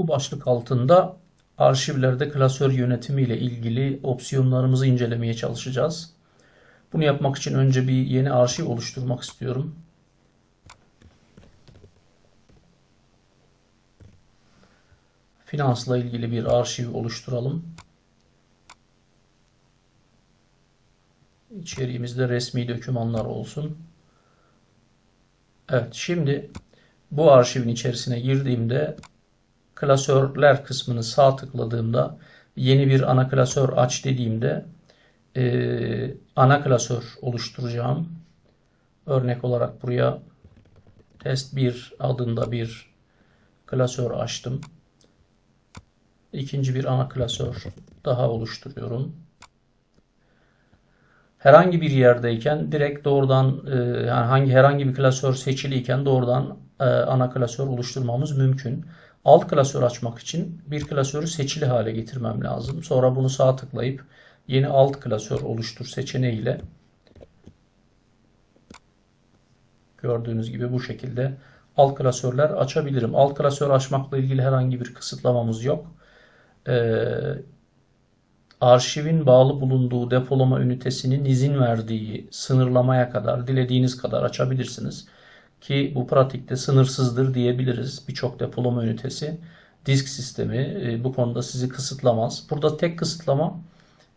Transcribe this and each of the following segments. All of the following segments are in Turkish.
Bu başlık altında arşivlerde klasör yönetimi ile ilgili opsiyonlarımızı incelemeye çalışacağız. Bunu yapmak için önce bir yeni arşiv oluşturmak istiyorum. Finansla ilgili bir arşiv oluşturalım. İçeriğimizde resmi dokümanlar olsun. Evet, şimdi bu arşivin içerisine girdiğimde klasörler kısmını sağ tıkladığımda yeni bir ana klasör aç dediğimde e, ana klasör oluşturacağım. Örnek olarak buraya test 1 adında bir klasör açtım. İkinci bir ana klasör daha oluşturuyorum. Herhangi bir yerdeyken direkt doğrudan e, yani hangi herhangi bir klasör seçiliyken doğrudan e, ana klasör oluşturmamız mümkün. Alt klasör açmak için bir klasörü seçili hale getirmem lazım. Sonra bunu sağ tıklayıp yeni alt klasör oluştur seçeneğiyle gördüğünüz gibi bu şekilde alt klasörler açabilirim. Alt klasör açmakla ilgili herhangi bir kısıtlamamız yok. Ee, arşivin bağlı bulunduğu depolama ünitesinin izin verdiği sınırlamaya kadar dilediğiniz kadar açabilirsiniz. Ki bu pratikte sınırsızdır diyebiliriz. Birçok depolama ünitesi disk sistemi e, bu konuda sizi kısıtlamaz. Burada tek kısıtlama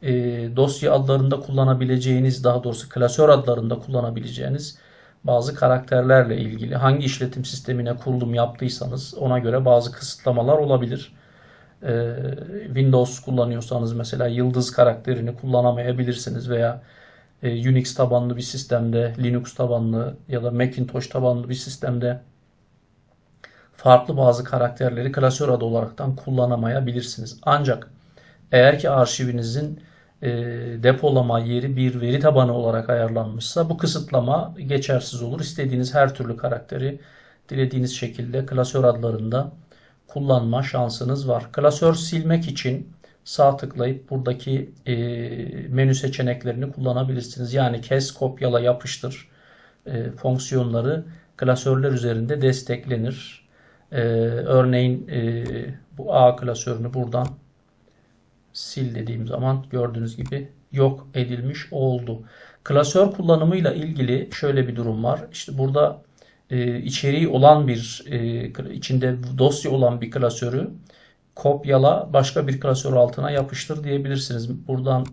e, dosya adlarında kullanabileceğiniz daha doğrusu klasör adlarında kullanabileceğiniz bazı karakterlerle ilgili hangi işletim sistemine kurulum yaptıysanız ona göre bazı kısıtlamalar olabilir. E, Windows kullanıyorsanız mesela yıldız karakterini kullanamayabilirsiniz veya e, Unix tabanlı bir sistemde, Linux tabanlı ya da Macintosh tabanlı bir sistemde farklı bazı karakterleri klasör adı olaraktan kullanamayabilirsiniz. Ancak eğer ki arşivinizin e, depolama yeri bir veri tabanı olarak ayarlanmışsa bu kısıtlama geçersiz olur. İstediğiniz her türlü karakteri dilediğiniz şekilde klasör adlarında kullanma şansınız var. Klasör silmek için sağ tıklayıp buradaki e, menü seçeneklerini kullanabilirsiniz. Yani kes, kopyala, yapıştır e, fonksiyonları klasörler üzerinde desteklenir. E, örneğin e, bu A klasörünü buradan sil dediğim zaman gördüğünüz gibi yok edilmiş oldu. Klasör kullanımıyla ilgili şöyle bir durum var. İşte burada e, içeriği olan bir e, içinde dosya olan bir klasörü kopyala başka bir klasör altına yapıştır diyebilirsiniz. Buradan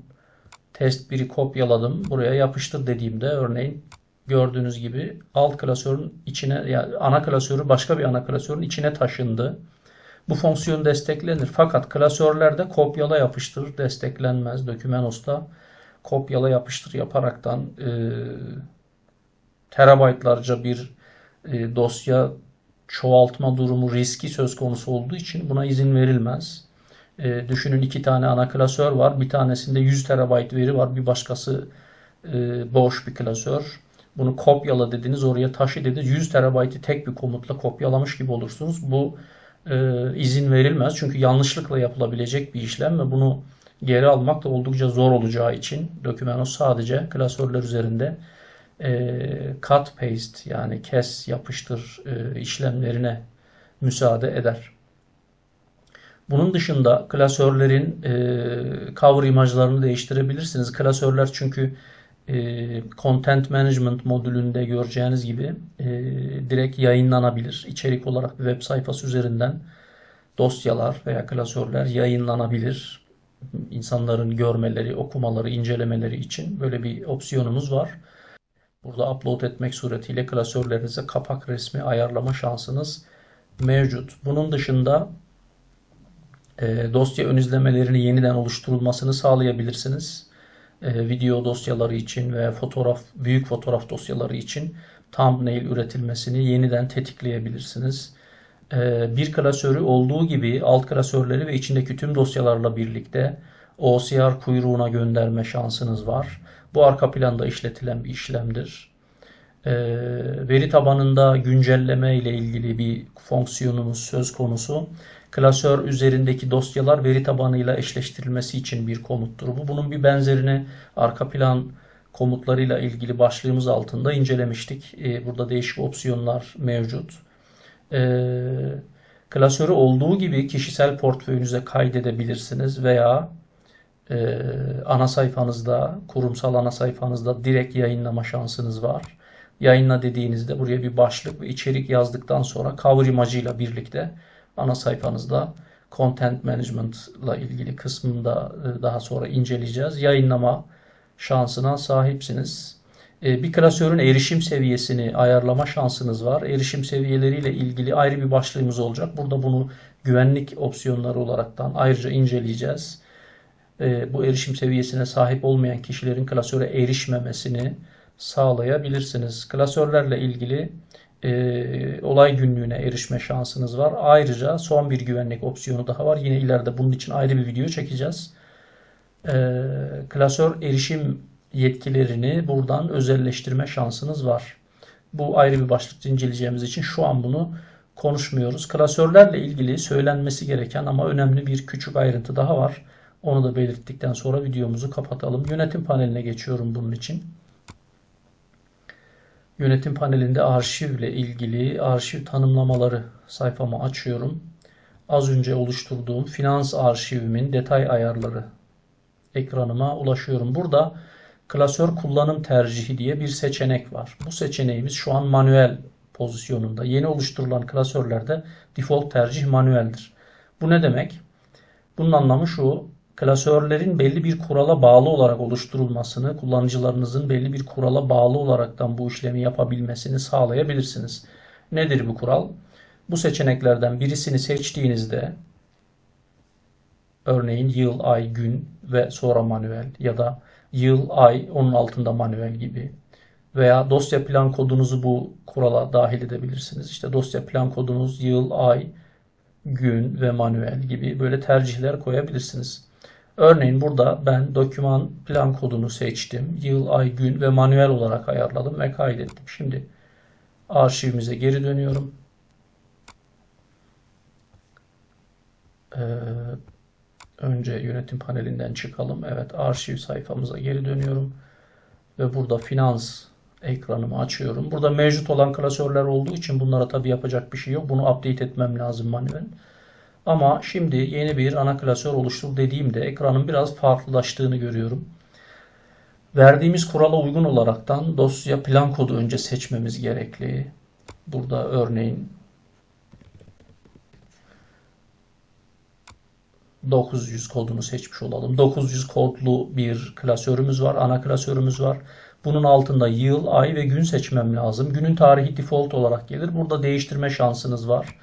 test 1'i kopyaladım. Buraya yapıştır dediğimde örneğin gördüğünüz gibi alt klasörün içine yani ana klasörü başka bir ana klasörün içine taşındı. Bu fonksiyon desteklenir. Fakat klasörlerde kopyala yapıştır desteklenmez. Dokümenos'ta kopyala yapıştır yaparaktan e, terabaytlarca bir e, dosya çoğaltma durumu riski söz konusu olduğu için buna izin verilmez. E, düşünün iki tane ana klasör var. Bir tanesinde 100 terabayt veri var. Bir başkası e, boş bir klasör. Bunu kopyala dediniz oraya taşı dedi. 100 terabaytı tek bir komutla kopyalamış gibi olursunuz. Bu e, izin verilmez. Çünkü yanlışlıkla yapılabilecek bir işlem ve bunu geri almak da oldukça zor olacağı için Documento sadece klasörler üzerinde cut paste yani kes yapıştır e, işlemlerine müsaade eder. Bunun dışında klasörlerin e, cover imajlarını değiştirebilirsiniz. Klasörler çünkü e, Content Management modülünde göreceğiniz gibi e, direkt yayınlanabilir. İçerik olarak web sayfası üzerinden dosyalar veya klasörler yayınlanabilir. İnsanların görmeleri, okumaları, incelemeleri için böyle bir opsiyonumuz var. Burada upload etmek suretiyle klasörlerinize kapak resmi ayarlama şansınız mevcut. Bunun dışında e, dosya ön izlemelerini yeniden oluşturulmasını sağlayabilirsiniz. E, video dosyaları için veya fotoğraf büyük fotoğraf dosyaları için thumbnail üretilmesini yeniden tetikleyebilirsiniz. E, bir klasörü olduğu gibi alt klasörleri ve içindeki tüm dosyalarla birlikte OCR kuyruğuna gönderme şansınız var. Bu arka planda işletilen bir işlemdir. E, veri tabanında güncelleme ile ilgili bir fonksiyonumuz söz konusu. Klasör üzerindeki dosyalar veri tabanıyla eşleştirilmesi için bir komuttur. Bu bunun bir benzerini arka plan komutlarıyla ilgili başlığımız altında incelemiştik. E, burada değişik opsiyonlar mevcut. E, Klasörü olduğu gibi kişisel portföyünüze kaydedebilirsiniz veya e, ana sayfanızda, kurumsal ana sayfanızda direkt yayınlama şansınız var. Yayınla dediğinizde buraya bir başlık ve içerik yazdıktan sonra cover imajıyla birlikte ana sayfanızda content management ile ilgili kısmında e, daha sonra inceleyeceğiz. Yayınlama şansına sahipsiniz. E, bir klasörün erişim seviyesini ayarlama şansınız var. Erişim seviyeleriyle ilgili ayrı bir başlığımız olacak. Burada bunu güvenlik opsiyonları olaraktan ayrıca inceleyeceğiz. E, bu erişim seviyesine sahip olmayan kişilerin klasöre erişmemesini sağlayabilirsiniz. Klasörlerle ilgili e, olay günlüğüne erişme şansınız var. Ayrıca son bir güvenlik opsiyonu daha var. Yine ileride bunun için ayrı bir video çekeceğiz. E, klasör erişim yetkilerini buradan özelleştirme şansınız var. Bu ayrı bir başlık inceleyeceğimiz için şu an bunu konuşmuyoruz. Klasörlerle ilgili söylenmesi gereken ama önemli bir küçük ayrıntı daha var. Onu da belirttikten sonra videomuzu kapatalım. Yönetim paneline geçiyorum bunun için. Yönetim panelinde arşivle ilgili arşiv tanımlamaları sayfamı açıyorum. Az önce oluşturduğum finans arşivimin detay ayarları ekranıma ulaşıyorum. Burada klasör kullanım tercihi diye bir seçenek var. Bu seçeneğimiz şu an manuel pozisyonunda. Yeni oluşturulan klasörlerde default tercih manueldir. Bu ne demek? Bunun anlamı şu klasörlerin belli bir kurala bağlı olarak oluşturulmasını, kullanıcılarınızın belli bir kurala bağlı olaraktan bu işlemi yapabilmesini sağlayabilirsiniz. Nedir bu kural? Bu seçeneklerden birisini seçtiğinizde örneğin yıl, ay, gün ve sonra manuel ya da yıl, ay, onun altında manuel gibi veya dosya plan kodunuzu bu kurala dahil edebilirsiniz. İşte dosya plan kodunuz yıl, ay, gün ve manuel gibi böyle tercihler koyabilirsiniz. Örneğin burada ben doküman plan kodunu seçtim. Yıl, ay, gün ve manuel olarak ayarladım ve kaydettim. Şimdi arşivimize geri dönüyorum. Ee, önce yönetim panelinden çıkalım. Evet arşiv sayfamıza geri dönüyorum. Ve burada finans ekranımı açıyorum. Burada mevcut olan klasörler olduğu için bunlara tabi yapacak bir şey yok. Bunu update etmem lazım manuel. Ama şimdi yeni bir ana klasör oluştur dediğimde ekranın biraz farklılaştığını görüyorum. Verdiğimiz kurala uygun olaraktan dosya plan kodu önce seçmemiz gerekli. Burada örneğin 900 kodunu seçmiş olalım. 900 kodlu bir klasörümüz var. Ana klasörümüz var. Bunun altında yıl, ay ve gün seçmem lazım. Günün tarihi default olarak gelir. Burada değiştirme şansınız var.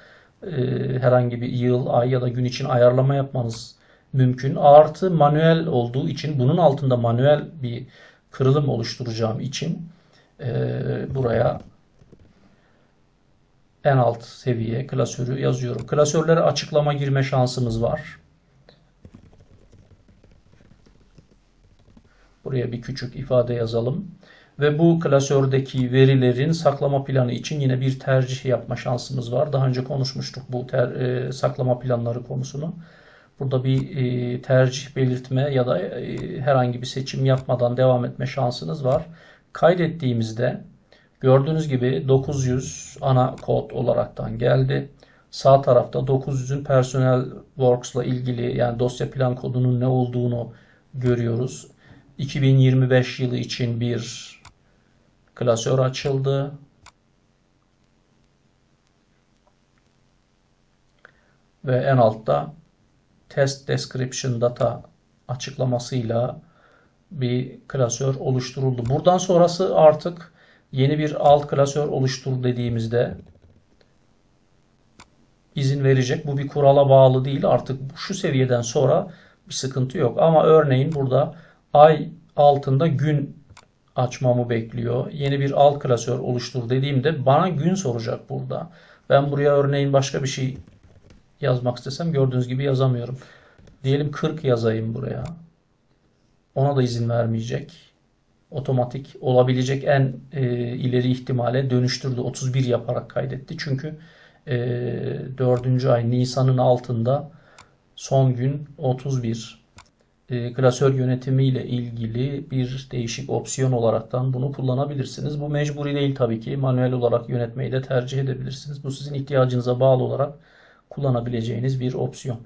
Ee, herhangi bir yıl, ay ya da gün için ayarlama yapmanız mümkün. Artı manuel olduğu için bunun altında manuel bir kırılım oluşturacağım için e, buraya en alt seviye klasörü yazıyorum. Klasörlere açıklama girme şansımız var. Buraya bir küçük ifade yazalım. Ve bu klasördeki verilerin saklama planı için yine bir tercih yapma şansımız var. Daha önce konuşmuştuk bu ter, e, saklama planları konusunu. Burada bir e, tercih belirtme ya da e, herhangi bir seçim yapmadan devam etme şansınız var. Kaydettiğimizde gördüğünüz gibi 900 ana kod olaraktan geldi. Sağ tarafta 900'ün personel works ile ilgili yani dosya plan kodunun ne olduğunu görüyoruz. 2025 yılı için bir klasör açıldı. Ve en altta test description data açıklamasıyla bir klasör oluşturuldu. Buradan sonrası artık yeni bir alt klasör oluştur dediğimizde izin verecek. Bu bir kurala bağlı değil. Artık şu seviyeden sonra bir sıkıntı yok. Ama örneğin burada ay altında gün açmamı bekliyor. Yeni bir alt klasör oluştur dediğimde bana gün soracak burada. Ben buraya örneğin başka bir şey yazmak istesem gördüğünüz gibi yazamıyorum. Diyelim 40 yazayım buraya. Ona da izin vermeyecek. Otomatik olabilecek en e, ileri ihtimale dönüştürdü. 31 yaparak kaydetti. Çünkü e, 4. ay Nisan'ın altında son gün 31 e, klasör yönetimi ile ilgili bir değişik opsiyon olaraktan bunu kullanabilirsiniz. Bu mecburi değil tabii ki. Manuel olarak yönetmeyi de tercih edebilirsiniz. Bu sizin ihtiyacınıza bağlı olarak kullanabileceğiniz bir opsiyon.